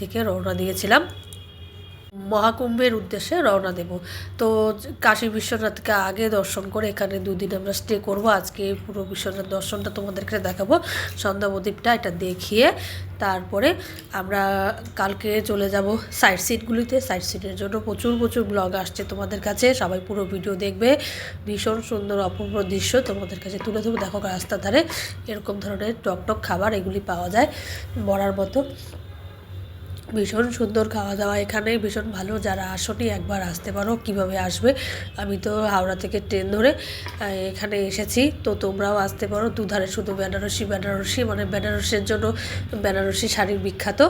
থেকে রওনা দিয়েছিলাম। মহাকুম্ভের উদ্দেশ্যে রওনা দেব। তো কাশী বিশ্বনাথকে আগে দর্শন করে এখানে দুদিন আমরা স্টে করব। আজকে পুরো বিশ্বনাথ দর্শনটা তোমাদেরকে দেখাবো। সন্ধ্যা প্রদীপটা এটা দেখিয়ে তারপরে আমরা কালকে চলে যাব সাইড সিটগুলিতে সাইড সিটের জন্য প্রচুর প্রচুর ব্লগ আসছে তোমাদের কাছে। সবাই পুরো ভিডিও দেখবে। ভীষণ সুন্দর, অপূর্ব দৃশ্য তোমাদের কাছে তুলে ধরবো। দেখো রাস্তার ধারে এরকম ধরনের টক টক খাবার এগুলি পাওয়া যায় বড়ার মতো। ভীষণ সুন্দর খাওয়া দাওয়া এখানে, ভীষণ ভালো। যারা আসনি, একবার আসতে পারো। কীভাবে আসবে? আমি তো হাওড়া থেকে ট্রেন ধরে এখানে এসেছি। তো তোমরাও আসতে পারো। দুধারে শুধু বেনারসি বেনারসি মানে বেনারসের জন্য বেনারসি শাড়ির বিখ্যাত,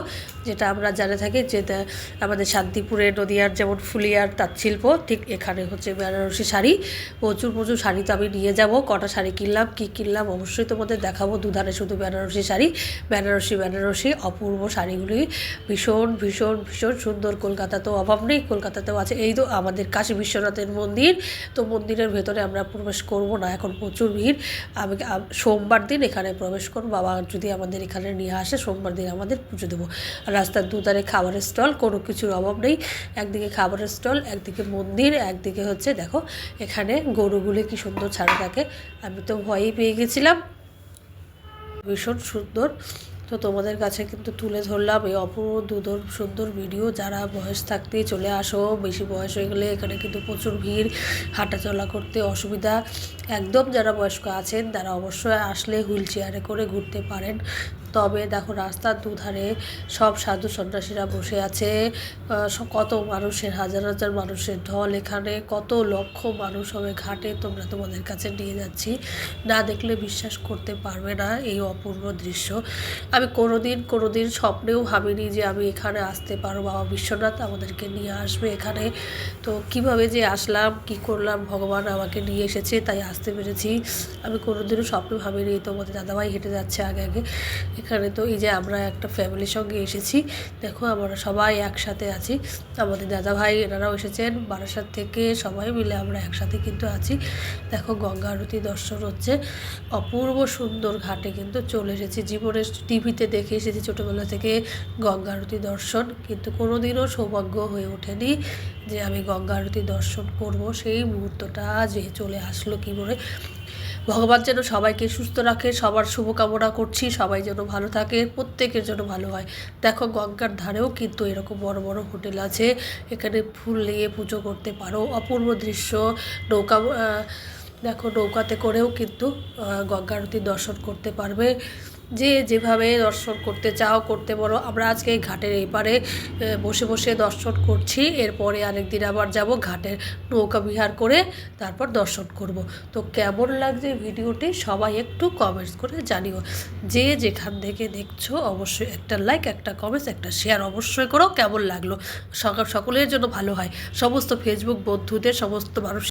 যেটা আমরা জানে থাকি যে আমাদের শান্তিপুরে নদিয়ার যেমন ফুলিয়ার তাঁত শিল্প ঠিক এখানে হচ্ছে বেনারসি শাড়ি। প্রচুর প্রচুর শাড়ি তো আমি নিয়ে যাব। কটা শাড়ি কিনলাম, কী কিনলাম অবশ্যই তোমাদের দেখাবো। দুধারে শুধু বেনারসি শাড়ি, বেনারসি বেনারসি অপূর্ব শাড়িগুলি ভীষণ ভীষণ ভীষণ ভীষণ সুন্দর কলকাতা তো অভাব নেই। কলকাতাতেও আছে, এই তো আমাদের কাশী বিশ্বনাথের মন্দির। তো মন্দিরের ভেতরে আমরা প্রবেশ করব না, এখন প্রচুর ভিড়। আমি সোমবার দিন এখানে প্রবেশ করব, বাবা যদি আমাদের এখানে নিয়ে আসে, সোমবার দিন আমাদের পুজো দেবো। রাস্তার দুধারে খাবারের স্টল, কোনো কিছুর অভাব নেই। একদিকে খাবারের স্টল, একদিকে মন্দির, একদিকে হচ্ছে দেখো, এখানে গরুগুলি কি সুন্দর ছাড়া থাকে। আমি তো ভয়ই পেয়ে গেছিলাম। ভীষণ সুন্দর। তো তোমাদের কাছে কিন্তু তুলে ধরলাম এই অপূর্ব দুধর সুন্দর ভিডিও। যারা বয়স থাকতে চলে আসো, বেশি বয়স হয়ে গেলে এখানে কিন্তু প্রচুর ভিড়, হাঁটাচলা করতে অসুবিধা। একদম যারা বয়স্ক আছেন, তারা অবশ্যই আসলে হুইল চেয়ারে করে ঘুরতে পারেন। তবে দেখো রাস্তার দুধারে সব সাধু সন্ন্যাসীরা বসে আছে। কত মানুষের, হাজার হাজার মানুষের ঢল এখানে, কত লক্ষ মানুষ হবে ঘাটে, তোমরা তোমাদের কাছে নিয়ে যাচ্ছি। না দেখলে বিশ্বাস করতে পারবে না এই অপূর্ব দৃশ্য। আমি কোনোদিন কোনোদিন স্বপ্নেও ভাবিনি যে আমি এখানে আসতে পারব বাবা বিশ্বনাথ আমাদেরকে নিয়ে আসবে এখানে। তো কীভাবে যে আসলাম, কি করলাম, ভগবান আমাকে নিয়ে এসেছে, তাই আসতে পেরেছি। আমি কোনোদিনও স্বপ্নে ভাবিনি, তোমাদের দাদাভাই হেঁটে যাচ্ছে আগে আগে। এখানে তো এই যে আমরা একটা ফ্যামিলির সঙ্গে এসেছি। দেখো আমরা সবাই একসাথে আছি। আমাদের দাদাভাই এনারাও এসেছেন। বারাসাত থেকে সবাই মিলে আমরা একসাথে কিন্তু আছি। দেখো গঙ্গা আরতি দর্শন হচ্ছে। অপূর্ব সুন্দর ঘাটে কিন্তু চলে এসেছি। জীবনের টিভিতে দেখে এসেছি ছোটোবেলা থেকে গঙ্গা আরতি দর্শন। কিন্তু কোনোদিনও সৌভাগ্য হয়ে ওঠেনি যে আমি গঙ্গা আরতি দর্শন করব। সেই মুহূর্তটা যে চলে আসলো কী করে? ভগবান যেন সবাইকে সুস্থ রাখে, সবার শুভকামনা করছি, সবাই যেন ভালো থাকে, প্রত্যেকের যেন ভালো হয়। দেখো, গঙ্গার ধারেও কিন্তু এরকম বড় বড় হোটেল আছে। এখানে ফুল নিয়ে পুজো করতে পারো। অপূর্ব দৃশ্য, নৌকা নৌকাতে করেও কিন্তু আহ, গঙ্গা আরতি দর্শন করতে পারবে। যে যেভাবে দর্শন করতে চাও করতে বলো আমরা আজকে ঘাটের এপারে বসে বসে দর্শন করছি। এরপরে আরেকদিন আবার যাব ঘাটের নৌকা বিহার করে তারপর দর্শন করব। তো কেমন লাগছে ভিডিওটি সবাই একটু কমেন্টস করে জানিও। যে যেখান থেকে দেখছ অবশ্যই একটা লাইক একটা কমেন্টস একটা শেয়ার অবশ্যই করো। কেমন লাগল? সকাল সকলের জন্য ভালো হয়। সমস্ত ফেসবুক বন্ধুদের সমস্ত মানুষ